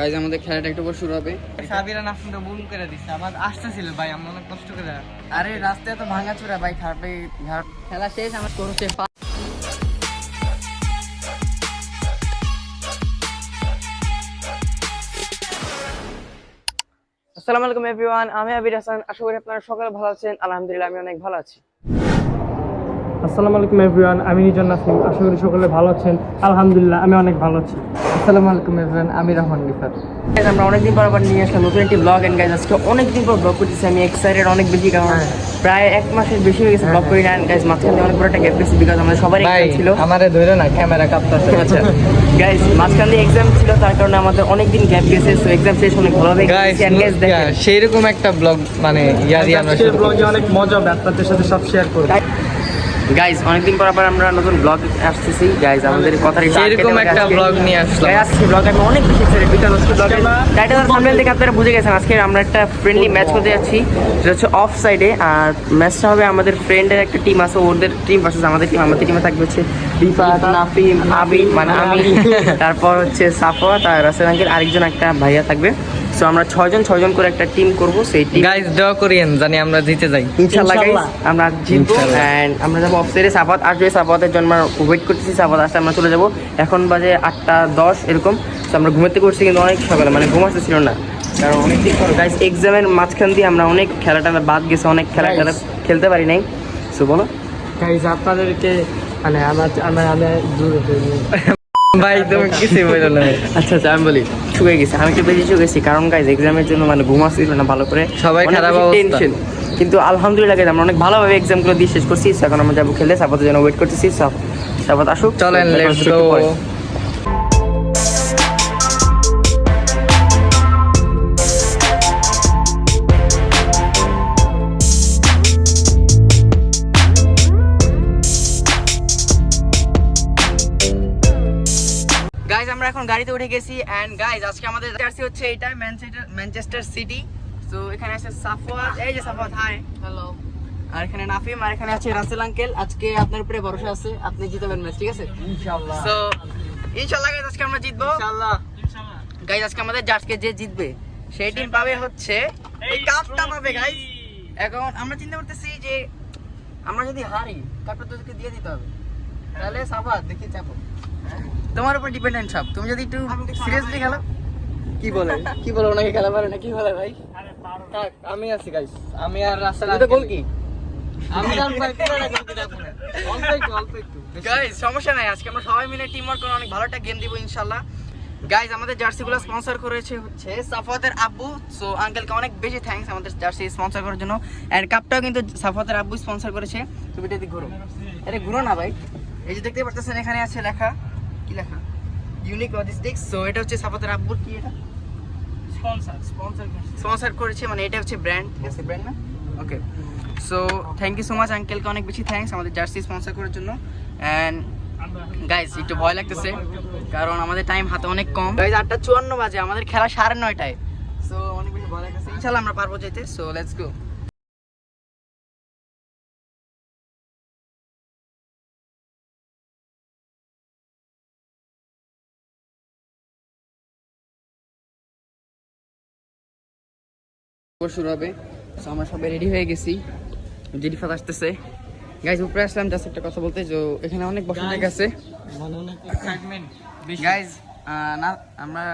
Guys আমাদের খেলাটা একটু পর শুরু হবে। সাবিরা নাফিনটা বুম করে দিচ্ছে আমার আসতেছিল ভাই আমি অনেক কষ্ট করে। আরে রাস্তায় তো ভাঙা চূড়া ভাই খারাপে। খেলা শেষ আমার করছে আসসালামু আলাইকুম এভরিওয়ান আমি আবির হাসান। আশা করি আপনারা সকলে ভালো আছেন। আলহামদুলিল্লাহ আমি অনেক ভালো আছি। আসসালামু আলাইকুম এভরিওয়ান আমি নিজন নাসিম। আশা করি সকলে ভালো আছেন। আলহামদুলিল্লাহ আমি অনেক ভালো আছি। আসসালামু আলাইকুম এভরিওয়ান আমি রহমান Guys, আমরা অনেকদিন পর আবার নিয়ে আসলাম নতুন একটি ব্লগ এন্ড গাইজ আজকে অনেকদিন পর ব্লগ করতেছি। আমি এক্সাইটেড অনেক বেশি কারণ প্রায় এক মাসের বেশি হয়ে গেছে ব্লগ করি না। গাইজ মাঝখানে অনেক বড় একটা গ্যাপ গেছে বিকজ আমাদের সবারই এক্সাম ছিল। আমারে ধরে না ক্যামেরা কাঁপতাছে আচ্ছা। গাইজ মাঝখানে এক্সাম ছিল তার কারণে আমাদের অনেক দিন গ্যাপ গেছে। সো এক্সাম শেষ অনেক ভালোভাবে গেছে। And guys, দেখেন। সেই রকম একটা ব্লগ মানে ইয়া দিয়ে আমরা শুরু ব্লগে অনেক মজা হবে আপনাদের সাথে সব শেয়ার করব। গাইজ অনেকদিন পর আবার আমরা নতুন ব্লগ আসতেছি। গাইজ আমাদের কথা সেরকম একটা vlog নিয়ে আসলাম। আজকে ব্লগ আমি অনেক বেশি এক্সাইটেড বিকজ আজকে ব্লগের টাইটেল আর থাম্বনেল দেখে আপনারা বুঝে গেছেন আজকে আমরা একটা ফ্রেন্ডলি ম্যাচ করতে যাচ্ছি। যেটা হচ্ছে অফ সাইডে আর ম্যাচটা হবে আমাদের ফ্রেন্ডের একটা টিম আছে ওদের টিম ভার্সেস আমাদের টিম আমাদের টিমে থাকবে হচ্ছে রিফাত নাফিম আবিদ মানে আমি তারপর হচ্ছে সাফওয়াত আর রাসেল আঙ্কেল আরেকজন একটা ভাইয়া থাকবে। সো আমরা ছয়জন ছয়জন করে একটা টিম করব। সেই টিম গাইজ দোয়া করিয়েন জানি আমরা জিতে যাই। ইনশাল্লাহ guys, আমরা জিতবো। এন্ড আমরা যাব অফসাইডে সাপাত আসবে সাপাতের জন্য আমরা ওয়েট করতেছি। সাপাত আসলে আমরা চলে যাব। এখন বাজে আটটা দশ এরকম। তো আমরা ঘুমাতে করছি কিন্তু অনেক সকালে। মানে ঘুম আসতেছিল না। কারণ অনেক দিন পর। গাইস এক্সামের মাঝখান দিয়ে আমরা অনেক খেলাটা বাদ গেছে। অনেক খেলা খেলা খেলতে পারি নাই। সো বলো। গাইজ আপনাদেরকে মানে আমার আমার আমি দূর ভাই তুমি কিছুই বলো না। আচ্ছা আচ্ছা আমি বলি। শুয়ে গেছে। আমি একটু বেশি শুকিয়েছি গেছি কারণ গাইজ এক্সামের জন্য মানে ঘুম আসছিল না ভালো করে। সবাই খারাপ টেনশন কিন্তু আলহামদুলিল্লাহ গাইজ আমরা অনেক ভালোভাবে এক্সামগুলো দিয়ে শেষ করছি। এখন আমরা যাব খেলে সাপাতের জন্য ওয়েট করতেছি। সাপাত আসুক। চলেন লেটস গো এখন গাড়িতে উঠে গেছি এন্ড গাইজ আজকে আমাদের জার্সি হচ্ছে এটা ম্যানচেস্টার ম্যানচেস্টার সিটি তো এখানে আছে সাফওয়াত এই যে সাফওয়াত হাই হ্যালো আর এখানে নাফিম আর এখানে আছে রাসেল আঙ্কেল। আজকে আপনার উপরে ভরসা আছে আপনি জিতবেন ম্যাচ ঠিক আছে? ইনশাআল্লাহ। সো ইনশাআল্লাহ গাইজ আজকে আমরা জিতবো। ইনশাআল্লাহ। গাইজ আজকে আমাদের জার্সকে যে জিতবে সেই টিম পাবে হচ্ছে এই কাপটা পাবে গাইজ এখন আমরা চিন্তা করতেছি যে আমরা যদি হারি কাপটা তোদেরকে দিয়ে দিতে হবে। তাহলে সাফাত দেখি চাপো। তোমার উপর ডিপেন্ডেন্ট সব। তুমি যদি একটু সিরিয়াসলি খেলো? কি বলে? কি বলে ওনাকে খেলা পারে না? কি বলে ভাই? থাক, আমি আছি গাইস আমি আর রাস্তা তুমি তো গোল কি? আমি আর ভাই পুরোটা করতে যাব না অল্প একটু অল্প একটু গাইজ সমস্যা নাই। আজকে আমরা সবাই মিলে টিম ওয়ার্ক করে অনেক ভালো একটা গেম দিব ইনশাল্লাহ গাইজ আমাদের জার্সিগুলো স্পন্সর করেছে হচ্ছে সাফাতের আব্বু। সো আঙ্কেলকে অনেক বেশি থ্যাঙ্কস আমাদের জার্সি স্পন্সর করার জন্য। এন্ড কাপটাও কিন্তু সাফাতের আব্বু স্পন্সর করেছে। তুমি এটা ঘুরো। আরে ঘুরো না ভাই। এই যে দেখতে পাচ্ছেন এখানে আছে লেখা। কি লেখা? ইউনিক লজিস্টিক্স সো এটা হচ্ছে সাফাতের আব্বুর কি এটা? স্পন্সর স্পন্সর করেছে। মানে এটা হচ্ছে ব্র্যান্ড ঠিক আছে ব্র্যান্ড না? Okay so thank you so much আঙ্কেলকে অনেক বেশি থ্যাঙ্কস আমাদের জার্সি স্পন্সর করার জন্য। অ্যান্ড গাইজ একটু ভয় লাগতেছে কারণ আমাদের টাইম হাতে অনেক কম। গাইজ আটটা চুয়ান্ন বাজে আমাদের খেলা সাড়ে নয়টায়। সো অনেক বেশি ভয় লাগতেছে। ইনশাল্লাহ আমরা পারব যেতে। সো লেটস গো শুরু হবে। সো আমরা সবাই রেডি হয়ে গেছি। জেরিফাত আসতেছে। গাইজ উপরে আসলাম জাস্ট একটা কথা বলতে যে এখানে অনেক বসার জায়গা আছে মানে অনেক এক্সাইটমেন্ট গাইজ না আমরা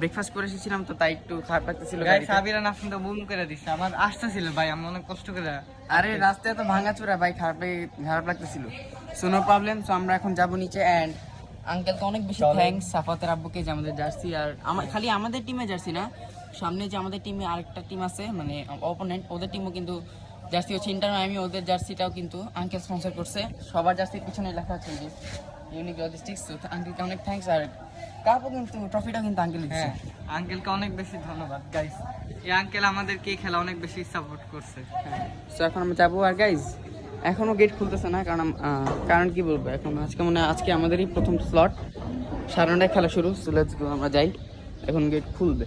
ব্রেকফাস্ট করে এসেছিলাম তো তাই একটু খারাপ লাগতেছিল গাইস সাবিরা নাফিনটা বুম করে দিচ্ছে আমার আসতেছিল ভাই আমি অনেক কষ্ট করে আরে রাস্তায় তো ভাঙা চূড়া ভাই খারাপ খারাপ লাগতেছিল। সো নো প্রবলেম সো আমরা এখন যাব নিচে অ্যান্ড আঙ্কেলকে অনেক বেশি থ্যাঙ্কস সাফাতের আব্বুকে যে আমাদের জার্সি আর আমার খালি আমাদের টিমে জার্সি না সামনে যে আমাদের টিমে আরেকটা টিম আছে মানে অপোনেন্ট ওদের টিমও কিন্তু জার্সি হচ্ছে ইন্টার আমি ওদের জার্সিটাও কিন্তু আঙ্কেল স্পন্সর করছে। সবার জার্সির পিছনে লেখা আছে যে ইউনিক লজিস্টিক্স তো আঙ্কেলকে অনেক থ্যাঙ্কস আর কাপও কিন্তু ট্রফিটাও কিন্তু আঙ্কেল দিচ্ছে। হ্যাঁ আঙ্কেলকে অনেক বেশি ধন্যবাদ গাইস এই আঙ্কেল আমাদেরকে এই খেলা অনেক বেশি সাপোর্ট করছে। সো এখন আমরা যাব আর গাইজ এখনও গেট খুলতেছে না কারণ কারণ কি বলব এখন আজকে মনে আজকে আমাদেরই প্রথম স্লট সাড়ে নটায় খেলা শুরু সো লেটস গো আমরা যাই। এখন গেট খুলবে।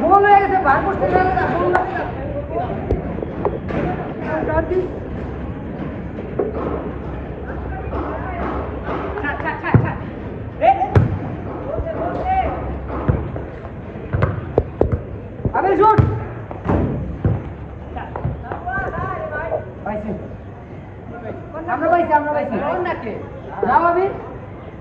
ভুল হয়ে গেছে বার করতে আরে শুট আমরা পাইছি। আমরা পাইছি রাও আমি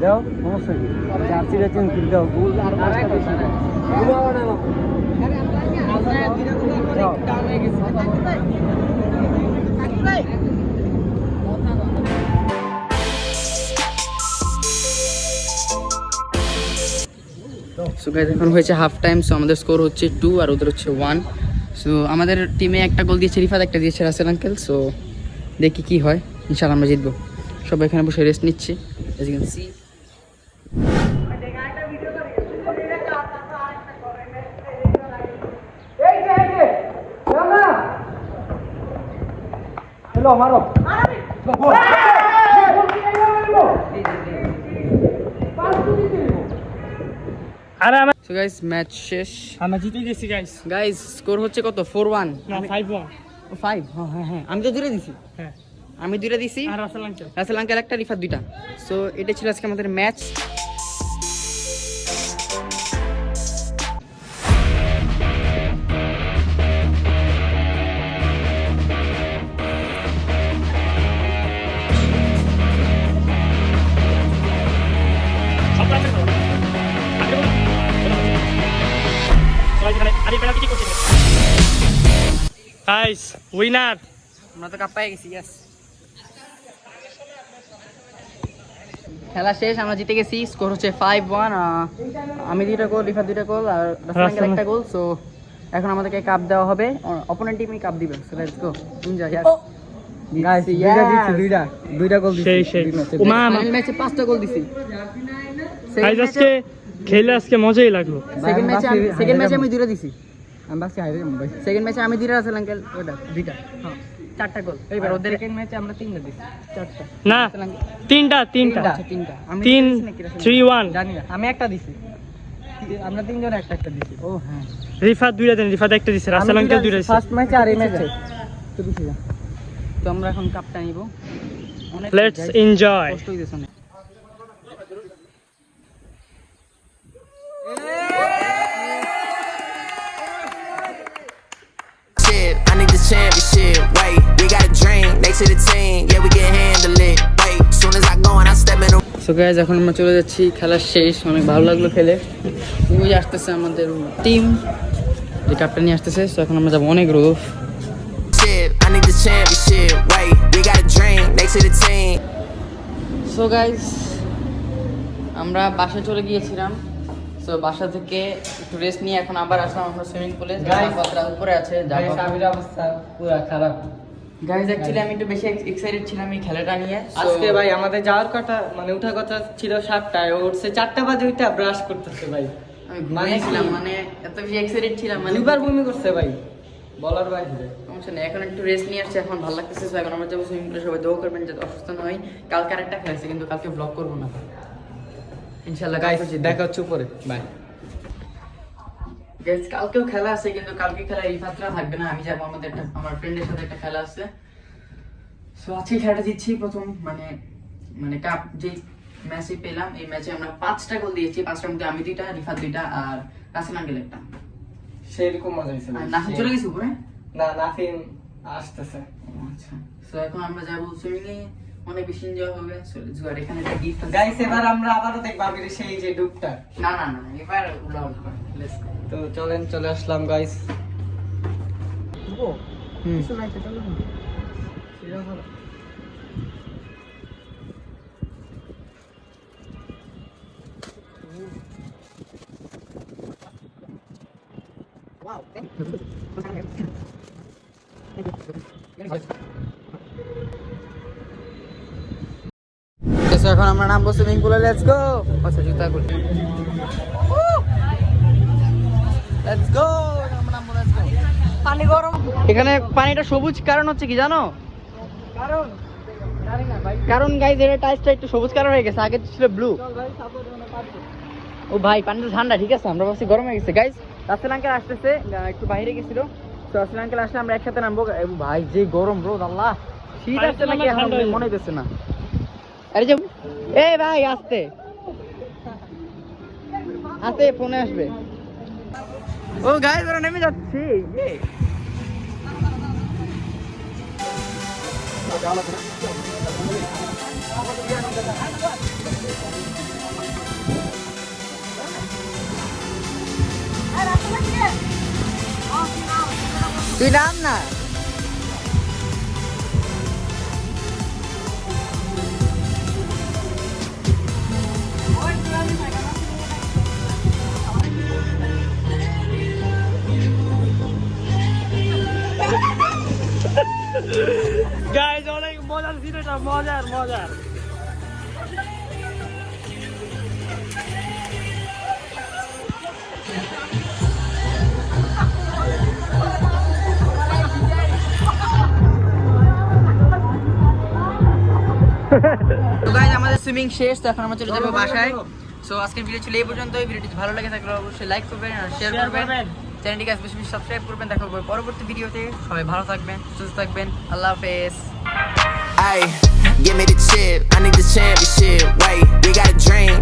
দাও সমস্যা কি? দাও গুল আর পাঁচটা দাও সো গাইজ এখন হয়েছে হাফ টাইম সো আমাদের স্কোর হচ্ছে টু আর ওদের হচ্ছে ওয়ান সো আমাদের টিমে একটা গোল দিয়েছে, রিফাত একটা দিয়েছে, রাসেল আঙ্কেল সো দেখি কি হয়। ইনশাল্লাহ আমরা জিতবো। সবাই এখানে বসে রেস্ট নিচ্ছি। আর আমরা সো গাইজ ম্যাচ শেষ। আমরা জিতে গেছি গাইস গাইজ স্কোর হচ্ছে কত? না ফাইভ হ্যাঁ হ্যাঁ হ্যাঁ। আমি তো দুটো দিছি। হ্যাঁ। আমি দুইটা দিছি। আর রাসেল আঙ্কেল। রাসেল আঙ্কেল একটা রিফাত দুইটা। সো এটা ছিল আজকে আমাদের ম্যাচ গাইস উইনার আমরা তো কাপ্পাই গেছি ইয়াস খেলা শেষ আমরা জিতে গেছি। স্কোর হচ্ছে ফাইভ ওয়ান আমি দুইটা গোল রিফা দুইটা গোল আর রাসেল একটা গোল সো এখন আমাদেরকে কাপ দেওয়া হবে। অপোনেন্ট টিমই কাপ দিবে so let's go enjoy guys দুইটা দিচ্ছি দুইটা। দুইটা গোল দিচ্ছি সেই সেই। দুই match এ। ওমা ম্যাচে পাঁচটা গোল দিছি। গাইজ আজকে খেলে আজকে মজাই লাগল। সেকেন্ড ম্যাচে সেকেন্ড ম্যাচে আমি দুইটা দিছি। আমি হাইরে সেকেন্ড ম্যাচে আমি দুইটা আছে আঙ্কেল। ওটা দুইটা। হ্যাঁ। চারটা গোল। এইবার ওদের সেকেন্ড ম্যাচে আমরা তিনটা দিচ্ছি চারটা। না তিনটা তিনটা। তিনটা আমি তিন দিছি নাকি রাসেল? থ্রি ওয়ান জানি না। আমি একটা দিছি। আমরা তিনজন একটা একটা দিছি। ও হ্যাঁ। রিফাত দুইটা দেন রিফাত একটা দিছে রাসেল আঙ্কেল দুইটা দিছে। ফার্স্ট ম্যাচে আর এই ম্যাচে তো আমরা এখন কাপটা নিব। Let's enjoy championship. Wait, we got a dream. Next to the team, yeah, we can handle it. Wait, soon as I go and I step in the so guys এখন আমরা চলে যাচ্ছি খেলা শেষ অনেক ভালো লাগল খেলে ওই আসতেছে আমাদের টিম যে কাপটা নিয়ে আসতেছে সো এখন আমরা যাব অনেক রোদ. সো গাইজ আমরা বাসায় চলে গিয়েছিলাম সো বাসা থেকে একটু রেস্ট নিয়ে এখন আবার আসলাম আমরা সুইমিং পুলে উপরে আছে অবস্থা পুরো খারাপ। গাইজ অ্যাকচুয়ালি আমি একটু বেশি এক্সাইটেড ছিলাম এই খেলাটা নিয়ে। আজকে ভাই আমাদের যাওয়ার কথা মানে উঠার কথা ছিল সাতটায়। উঠছে চারটা বাজে উঠে ব্রাশ করতেছে ভাই। আমি ঘুমিয়েছিলাম কি? মানে এত বেশি এক্সাইটেড ছিলাম মানে দুইবার বমি করছে ভাই বলার বাইরে। সমস্যা নেই এখন একটু রেস্ট নিয়ে আসছে এখন ভালো লাগতেছে। এখন আমরা যাব সুইমিং পুলে সবাই দোয়া করবেন যাতে অসুস্থ না হয় কালকে আরেকটা খেলা আছে কিন্তু কালকে ব্লগ করব না। ইনশাল্লাহ গাইস দেখা হচ্ছে উপরে। বাই গাইস কালকেও খেলা আছে কিন্তু কালকে খেলা রিফাতরা থাকবে না। আমি যাব আমাদের একটা আমার ফ্রেন্ডের সাথে একটা খেলা আছে। সো আজকে খেলাটা জিতছি প্রথম মানে মানে কাপ যে ম্যাচে পেলাম এই ম্যাচে আমরা পাঁচটা গোল দিয়েছি। পাঁচটার মধ্যে আমি দুইটা রিফাত দুইটা আর রাসেল আঙ্কেল একটা। সেরকম মজা হয়েছে নাফিন চলে গেছে উপরে? না নাফিন আসতেছে। আচ্ছা। সো এখন আমরা যাব সুইমিং এ অনেক বেশি এনজয় হবে গো আর এখানে একটা গিফট গাইস এবার আমরা আবারও দেখব আবির সেই যে ডুবটা না না না এবার গো তো চলেন চলে আসলাম গাইস হুম। So, এখন আমরা নামবো সুইমিং পুলে লেটস গো আচ্ছা জুতা খুলে লেটস গো আমরা নামবো লেটস গো পানি গরম। এখানে পানিটা সবুজ কারণ হচ্ছে কি জানো? কারণ? কারণ গাইজ এটা টাইসটা একটু সবুজ কালার হয়ে গেছে আগে ছিল ব্লু ও ভাই পানিটা ঠান্ডা ঠিক আছে আমরা ভাবছি গরম হয়ে গেছে। গাইজ রাসেল আঙ্কেল আসতেছে একটু বাইরে গেছিল। তো রাসেল আঙ্কেল আসলে আমরা একসাথে নামবো। ভাই যে গরম রোদ আল্লাহ। শীত আসছে নাকি এখন মনে হইতেছে না। আরে যে এ ভাই আসতে। আসতে ফোনে আসবে। ও গাইজ ওরা নেমে যাচ্ছে ইয়ে। তুই নাম না? গাইজ অনেক মজার ছিল এটা মজার। মজার আমাদের সুইমিং শেষ তো এখন আমরা চলে যাব বাসায়। সো আজকের ভিডিও ছিল এই পর্যন্ত এই ভিডিওটি ভালো লাগে থাকলে অবশ্যই লাইক করবেন আর শেয়ার করবেন। চ্যানেলটিকে বেশি বেশি সাবস্ক্রাইব করবেন দেখা করব পরবর্তী ভিডিওতে সবাই ভালো থাকবেন সুস্থ থাকবেন আল্লাহ হাফেজ give me the chip. I need the championship. Wait, we got a dream.